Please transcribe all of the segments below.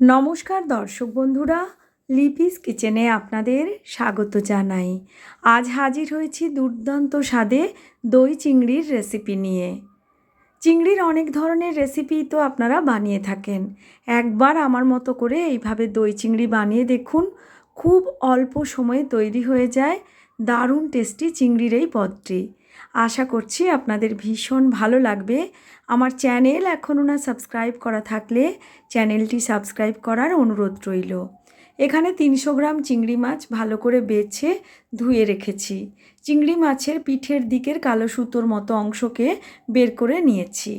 নমস্কার দর্শক বন্ধুরা, লিপিস কিচেনে আপনাদের স্বাগত জানাই। আজ হাজির হয়েছি দুর্দান্ত স্বাদে দই চিংড়ির রেসিপি নিয়ে। চিংড়ির অনেক ধরনের রেসিপি তো আপনারা বানিয়ে থাকেন। একবার আমার মতো করে এইভাবে দই চিংড়ি বানিয়ে দেখুন খুব অল্প সময়ে তৈরি হয়ে যায় দারুণ টেস্টি চিংড়ির এই পদটি। আশা করছি আপনাদের ভীষণ ভালো লাগবে। আমার চ্যানেল এখনও না সাবস্ক্রাইব করা থাকলে চ্যানেলটি সাবস্ক্রাইব করার অনুরোধ রইল। এখানে তিনশো গ্রাম চিংড়ি মাছ ভালো করে বেছে ধুয়ে রেখেছি। চিংড়ি মাছের পিঠের দিকের কালো সুতোর মতো অংশকে বের করে নিয়েছি।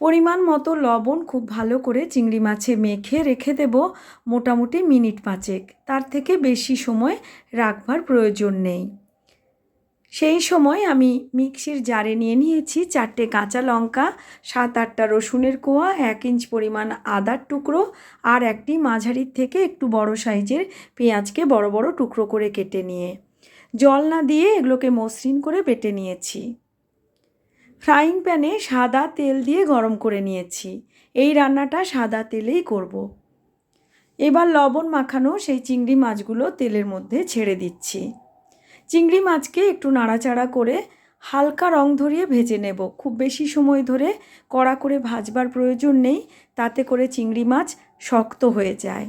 পরিমাণ মতো লবণ খুব ভালো করে চিংড়ি মাছে মেখে রেখে দেব মোটামুটি মিনিট পাঁচেক। তার থেকে বেশি সময় রাখবার প্রয়োজন নেই। সেই সময় আমি মিক্সির জারে নিয়ে নিয়েছি চারটে কাঁচা লঙ্কা, সাত আটটা রসুনের কোয়া, এক ইঞ্চ পরিমাণ আদার টুকরো আর একটি মাঝারির থেকে একটু বড় সাইজের পেঁয়াজকে বড় বড় টুকরো করে কেটে নিয়ে। জল না দিয়ে এগুলোকে মসৃণ করে বেটে নিয়েছি। ফ্রাইং প্যানে সাদা তেল দিয়ে গরম করে নিয়েছি। এই রান্নাটা সাদা তেলেই করব। এবার লবণ মাখানো সেই চিংড়ি মাছগুলো তেলের মধ্যে ছেড়ে দিচ্ছি। চিংড়ি মাছকে একটু নাড়াচাড়া করে হালকা রং ধরিয়ে ভেজে নেব। খুব বেশি সময় ধরে কড়া করে ভাজবার প্রয়োজন নেই, তাতে করে চিংড়ি মাছ শক্ত হয়ে যায়।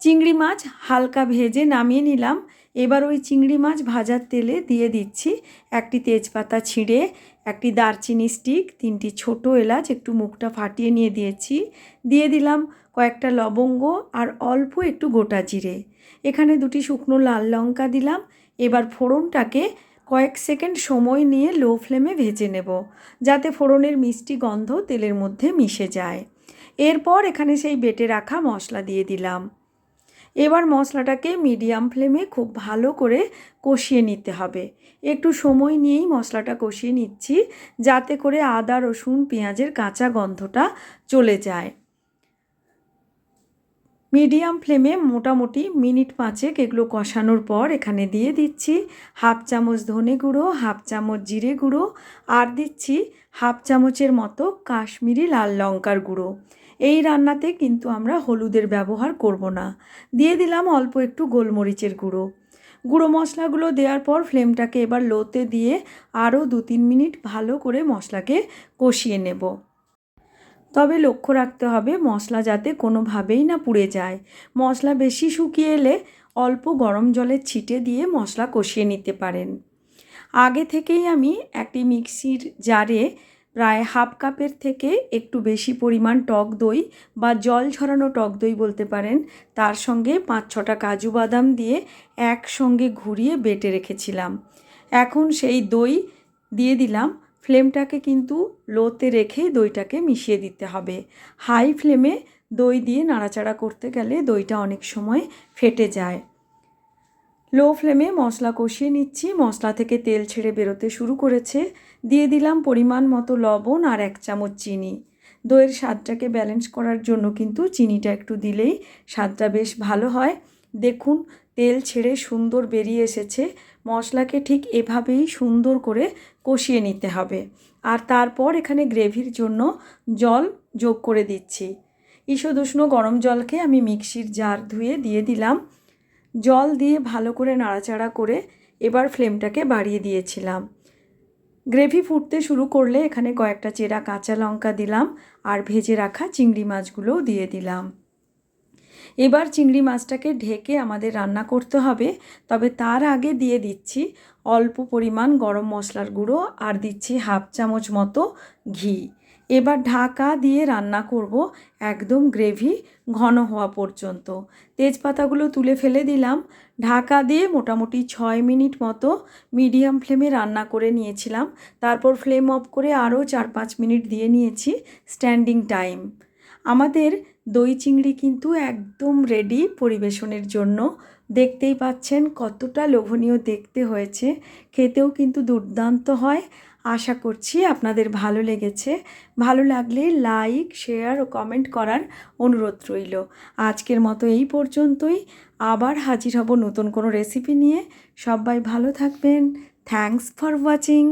চিংড়ি মাছ হালকা ভেজে নামিয়ে নিলাম। এবার ওই চিংড়ি মাছ ভাজার তেলে দিয়ে দিচ্ছি একটি তেজপাতা ছিঁড়ে, একটি দারচিনি স্টিক, তিনটি ছোট এলাচ, একটু মুখটা ফাটিয়ে নিয়ে দিয়েছি। দিয়ে দিলাম কয়েকটা লবঙ্গ আর অল্প একটু গোটা জিরে। এখানে দুটি শুকনো লাল লঙ্কা দিলাম। এবার ফোড়নটাকে কয়েক সেকেন্ড সময় নিয়ে লো ফ্লেমে ভেজে নেব, যাতে ফোড়নের মিষ্টি গন্ধ তেলের মধ্যে মিশে যায়। এরপর এখানে সেই বেটে রাখা মশলা দিয়ে দিলাম। এবার মশলাটাকে মিডিয়াম ফ্লেমে খুব ভালো করে কষিয়ে নিতে হবে। একটু সময় নিয়েই মশলাটা কষিয়ে নিচ্ছি, যাতে করে আদা, রসুন, পেঁয়াজের কাঁচা গন্ধটা চলে যায়। মিডিয়াম ফ্লেমে মোটামুটি মিনিট পাঁচেক এগুলো কষানোর পর এখানে দিয়ে দিচ্ছি হাফ চামচ ধনে গুঁড়ো, হাফ চামচ জিরে গুঁড়ো, আর দিচ্ছি হাফ চামচের মতো কাশ্মীরি লাল লঙ্কার গুঁড়ো। এই রান্নাতে কিন্তু আমরা হলুদের ব্যবহার করব না। দিয়ে দিলাম অল্প একটু গোলমরিচের গুঁড়ো। গুঁড়ো মশলাগুলো দেওয়ার পর ফ্লেমটাকে এবার লোতে দিয়ে আরও দু তিন মিনিট ভালো করে মশলাকে কষিয়ে নেব। তবে লক্ষ্য রাখতে হবে, মশলা যাতে কোনোভাবেই না পুড়ে যায়। মশলা বেশি শুকিয়ে এলে অল্প গরম জলে ছিটে দিয়ে মশলা কষিয়ে নিতে পারেন। আগে থেকেই আমি একটি মিক্সির জারে প্রায় হাফ কাপের থেকে একটু বেশি পরিমাণ টক দই বা জল ঝরানো টক দই বলতে পারেন। তার সঙ্গে পাঁচ ছটা কাজু বাদাম দিয়ে একসঙ্গে ঘুরিয়ে বেটে রেখেছিলাম। এখন সেই দই দিয়ে দিলাম। ফ্লেমটাকে কিন্তু লোতে রেখেই দইটাকে মিশিয়ে দিতে হবে। হাই ফ্লেমে দই দিয়ে নাড়াচাড়া করতে গেলে দইটা অনেক সময় ফেটে যায়। লো ফ্লেমে মশলা কষিয়ে নিচ্ছি। মশলা থেকে তেল ছেড়ে বেরোতে শুরু করেছে। দিয়ে দিলাম পরিমাণ মতো লবণ আর এক চামচ চিনি। দইয়ের স্বাদটাকে ব্যালেন্স করার জন্য কিন্তু চিনিটা একটু দিলেই স্বাদটা বেশ ভালো হয়। দেখুন, তেল ছেড়ে সুন্দর বেরিয়ে এসেছে। মশলাকে ঠিক এভাবেই সুন্দর করে কষিয়ে নিতে হবে। আর তারপর এখানে গ্রেভির জন্য জল যোগ করে দিচ্ছি। ঈষদুষ্ণ গরম জলকে আমি মিক্সির জার ধুয়ে দিয়ে দিলাম। জল দিয়ে ভালো করে নাড়াচাড়া করে এবার ফ্লেমটাকে বাড়িয়ে দিয়েছিলাম। গ্রেভি ফুটতে শুরু করলে এখানে কয়েকটা চেরা কাঁচা লঙ্কা দিলাম আর ভেজে রাখা চিংড়ি মাছগুলোও দিয়ে দিলাম। এবার চিংড়ি মাছটাকে ঢেকে আমাদের রান্না করতে হবে, তবে তার আগে দিয়ে দিচ্ছি অল্প পরিমাণ গরম মশলার গুঁড়ো আর দিচ্ছি হাফ চামচ মতো ঘি। এবার ঢাকা দিয়ে রান্না করব একদম গ্রেভি ঘন হওয়া পর্যন্ত। তেজপাতাগুলো তুলে ফেলে দিলাম। ঢাকা দিয়ে মোটামুটি ছয় মিনিট মতো মিডিয়াম ফ্লেমে রান্না করে নিয়েছিলাম। তারপর ফ্লেম অফ করে আরও চার পাঁচ মিনিট দিয়ে নিয়েছি স্ট্যান্ডিং টাইম। আমাদের দই চিংড়ি কিন্তু একদম রেডি পরিবেশনের জন্য। দেখতেই পাচ্ছেন কতটা লোভনীয় দেখতে হয়েছে। খেতেও কিন্তু দুর্দান্ত হয়। আশা করছি আপনাদের ভালো লেগেছে। ভালো লাগলে লাইক, শেয়ার ও কমেন্ট করার অনুরোধ রইল। আজকের মতো এই পর্যন্তই। আবার হাজির হব নতুন কোনো রেসিপি নিয়ে। সবাই ভালো থাকবেন। Thanks for watching.